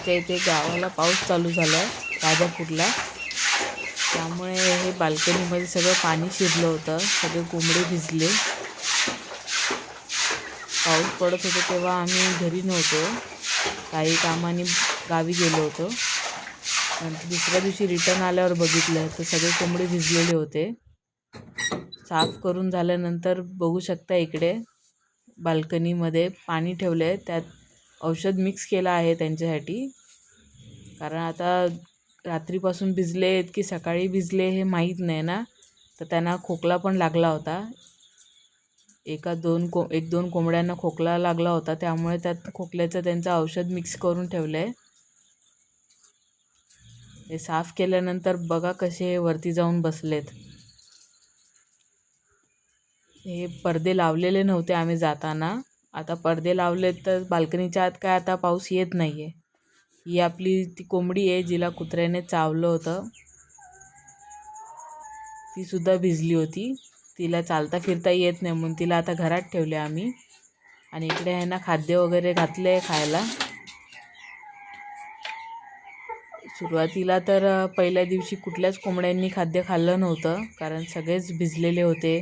आमच्या इथे गावाला पाऊस चालू झाला आहे राजापूरला. त्यामुळे हे बाल्कनीमध्ये सगळं पाणी शिरलं होतं सगळे कोंबडे भिजले. पाऊस पडत होतो तेव्हा आम्ही घरी नव्हतो. काही कामाने गावी गेलो होतो. नंतर दुसऱ्या दिवशी रिटर्न आल्यावर बघितलं तर सगळे कोंबडे भिजलेले होते. साफ करून झाल्यानंतर बघू शकता इकडे बाल्कनीमध्ये पाणी ठेवलं आहे त्यात औषध मिक्स केलं आहे त्यांच्यासाठी. कारण आता रात्रीपासून भिजले आहेत की सकाळी भिजले हे माहीत नाही ना. तर त्यांना खोकला पण लागला होता. एका दोन को एक दोन कोंबड्यांना खोकला लागला होता. त्यामुळे त्यात खोकल्याचं त्यांचं औषध मिक्स करून ठेवलं आहे हे साफ केल्यानंतर बघा कसे वरती जाऊन बसलेत. हे पडदे लावलेले नव्हते आम्ही जाताना. आता पडदे लावलेत तर बाल्कनीच्या आत काय आता पाऊस येत नाही आहे ही आपली ती कोंबडी आहे जिला कुत्र्याने चावलं होतं. ती सुद्धा भिजली होती. तिला चालता फिरता येत नाही म्हणून तिला आता घरात ठेवले आम्ही. आणि इकडे आहे ना खाद्य वगैरे घातलं आहे खायला. सुरुवातीला तर पहिल्या दिवशी कुठल्याच कोंबड्यांनी खाद्य खाल्लं नव्हतं. कारण सगळेच भिजलेले होते.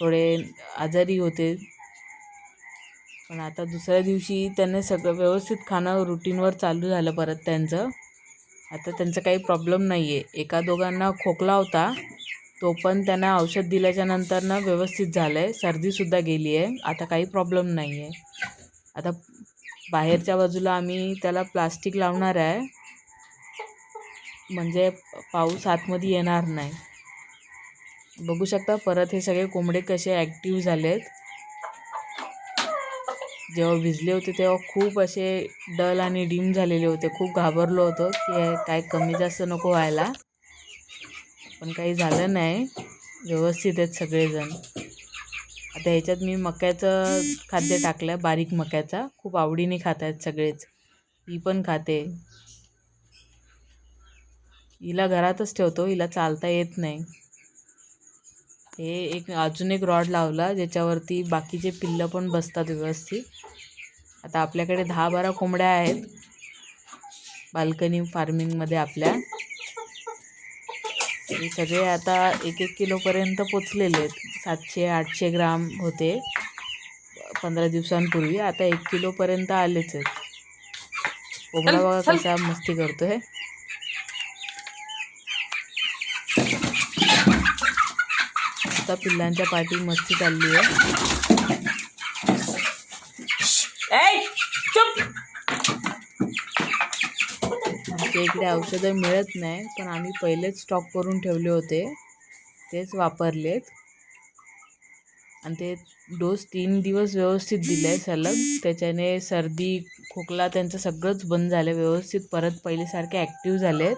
थोडे आजारी होते. पण आता दुसऱ्या दिवशी त्यांना सगळं व्यवस्थित खाणं रुटीनवर चालू झालं परत त्यांचं. आता त्यांचं काही प्रॉब्लेम नाही आहे एका दोघांना खोकला होता तो पण त्यांना औषध दिल्याच्या नंतरनं व्यवस्थित झालं आहे सर्दीसुद्धा गेली आहे. आता काही प्रॉब्लेम नाही आहे आता बाहेरच्या बाजूला आम्ही त्याला प्लास्टिक लावणार आहे. म्हणजे पाऊस आतमध्ये येणार नाही. बघू शकता परत हे सगळे कोंबडे कसे ॲक्टिव्ह झाले आहेत जेव्हा भिजले होते तेव्हा खूप असे डल आणि डिम झालेले होते. खूप घाबरलो होतो की काय कमी जास्त नको व्हायला. पण काही झालं नाही. व्यवस्थित आहेत सगळेजण. आता ह्याच्यात मी मक्याचं खाद्य टाकलं बारीक मक्याचा. खूप आवडीने खात आहेत सगळेच. ही पण खाते. हिला घरातच ठेवतो हिला चालता येत नाही. हे एक अजून एक रॉड लावला ज्याच्यावरती बाकीचे पिल्लं पण बसतात व्यवस्थित. आता आपल्याकडे दहा बारा कोंबड्या आहेत. बाल्कनी फार्मिंगमध्ये आपल्या. हे सगळे आता एक एक किलोपर्यंत पोचलेले आहेत. सातशे आठशे ग्राम होते. पंधरा दिवसांपूर्वी. आता एक किलोपर्यंत आलेच आहेत. कोंबडा बघा कसा मस्ती करतोय. आता पिल्लांच्या पाठी मस्ती चालली आहे. आमच्या इकडे औषधं मिळत नाही पण आम्ही पहिलेच स्टॉक करून ठेवले होते. तेच वापरलेत. आणि ते डोस तीन दिवस व्यवस्थित दिले सलग. त्याच्याने सर्दी खोकला त्यांचं सगळंच बंद झालं व्यवस्थित परत पहिल्यासारखे ॲक्टिव्ह झाले आहेत